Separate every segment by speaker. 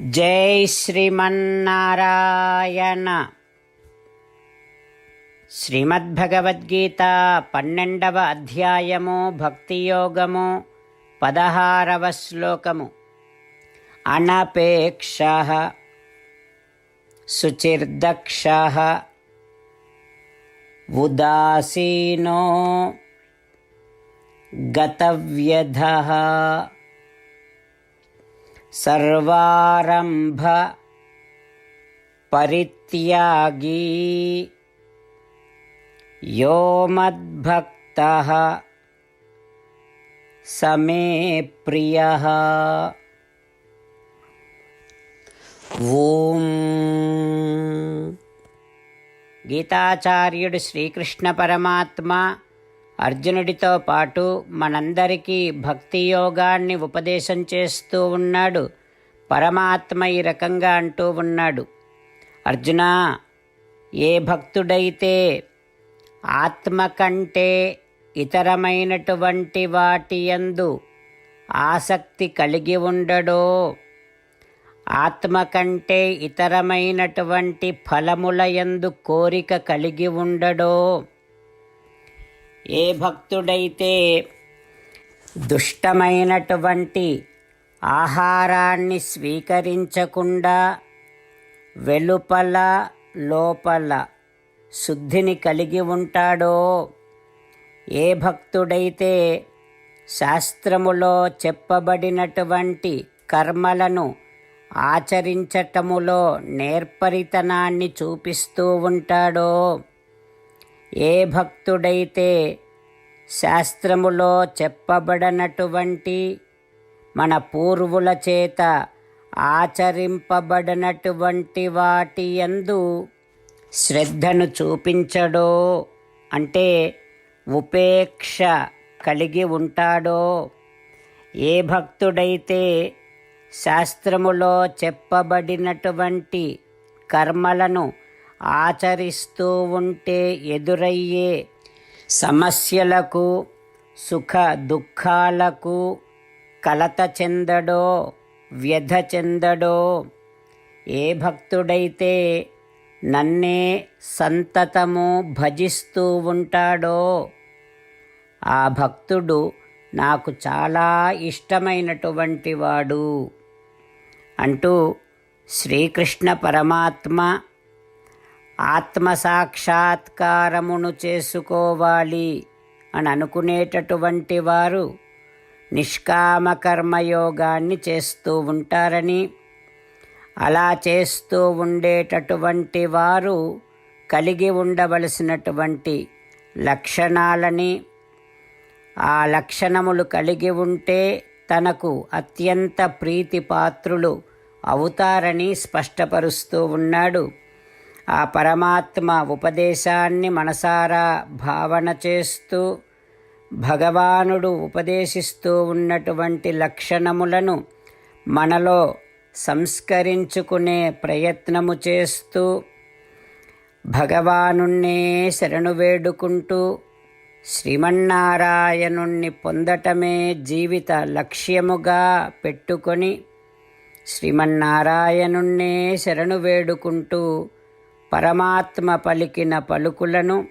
Speaker 1: జై శ్రీమన్నారాయణ. శ్రీమద్భగవద్గీత పన్నెండవ అధ్యాయము భక్తియోగము పదహారవ శ్లోకము. అనపేక్ష శుచిర్దక్ష ఉదాసీనో గతవ్యధ. सर्वारम्भ परित्यागी यो मद्भक्तः स मे प्रियः ఓం గీతాచార్యుడు శ్రీకృష్ణ పరమాత్మ అర్జునుడితో పాటు మనందరికీ భక్తి యోగాన్ని ఉపదేశం చేస్తూ ఉన్నాడు. పరమాత్మ ఈ రకంగా అంటూ ఉన్నాడు. అర్జున ఏ భక్తుడైతే ఆత్మ కంటే ఇతరమైనటువంటి వాటి యందు ఆసక్తి కలిగి ఉండడో ఆత్మ కంటే ఇతరమైనటువంటి ఫలముల యందు కోరిక కలిగి ఉండడో ఏ భక్తుడైతే దుష్టమైనటువంటి ఆహారాన్ని స్వీకరించకుండా వెలుపల లోపల శుద్ధిని కలిగి ఉంటాడో ఏ భక్తుడైతే శాస్త్రములో చెప్పబడినటువంటి కర్మలను ఆచరించటములో నేర్పరితనాన్ని చూపిస్తూ ఉంటాడో ఏ భక్తుడైతే శాస్త్రములో చెప్పబడనటువంటి మన పూర్వుల చేత ఆచరింపబడినటువంటి వాటి యందు శ్రద్ధను చూపించడో అంటే ఉపేక్ష కలిగి ఉంటాడో ఏ భక్తుడైతే శాస్త్రములో చెప్పబడినటువంటి కర్మలను ఆచరిస్తూ ఉంటే ఎదురయ్యే సమస్యలకు సుఖ దుఃఖాలకు కలత చెందడో వ్యధ చెందడో ఏ భక్తుడైతే నన్నే సంతతము భజిస్తూ ఉంటాడో ఆ భక్తుడు నాకు చాలా ఇష్టమైనటువంటి వాడు అంటూ శ్రీకృష్ణ పరమాత్మ ఆత్మసాక్షాత్కారమును చేసుకోవాలి అని అనుకునేటటువంటి వారు నిష్కామ కర్మయోగాన్ని చేస్తూ ఉంటారని. అలా చేస్తూ ఉండేటటువంటి వారు కలిగి ఉండవలసినటువంటి లక్షణాలని ఆ లక్షణములు కలిగి ఉంటే తనకు అత్యంత ప్రీతిపాత్రులు అవుతారని స్పష్టపరుస్తూ ఉన్నాడు. ఆ పరమాత్మ ఉపదేశాన్ని మనసారా భావన చేస్తూ భగవానుడు ఉపదేశిస్తూ ఉన్నటువంటి లక్షణములను మనలో సంస్కరించుకునే ప్రయత్నము చేస్తూ భగవానుణ్ణే శరణు వేడుకుంటూ శ్రీమన్నారాయణుణ్ణి పొందటమే జీవిత లక్ష్యముగా పెట్టుకొని శ్రీమన్నారాయణుణ్ణే శరణు వేడుకుంటూ పరమాత్మ పలికిన పలుకులను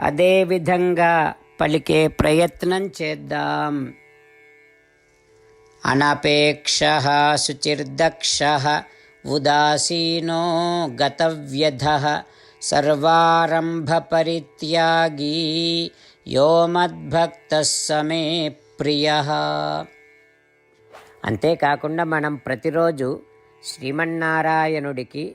Speaker 1: అదేవిధంగా పలికే ప్రయత్నం చేద్దాం. అనపేక్ష శుచిర్దక్ష ఉదాసీనో గతవ్యధ సర్వారంభ పరిత్యాగీ యో మద్భక్త సమే ప్రియ. అంతేకాకుండా మనం ప్రతిరోజు శ్రీమన్నారాయణుడికి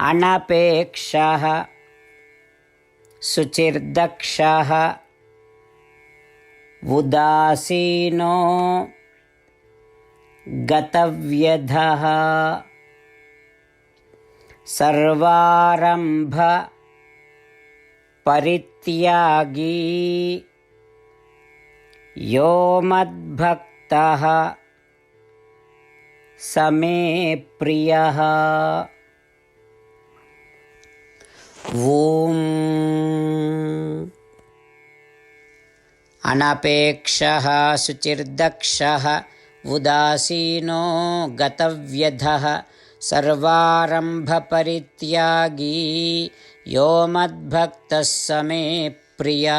Speaker 1: अनपेक्षः शुचिर्दक्षः उदासीनो गतव्यधः सर्वारम्भ परित्यागी यो मद्भक्तः समे प्रियः। ప్రియ ఓం. అనపేక్ష శుచిర్దక్ష ఉదాసీనో గతవ్యధ సర్వారంభపరిత్యాగీ యో మద్భక్త సమే ప్రియ.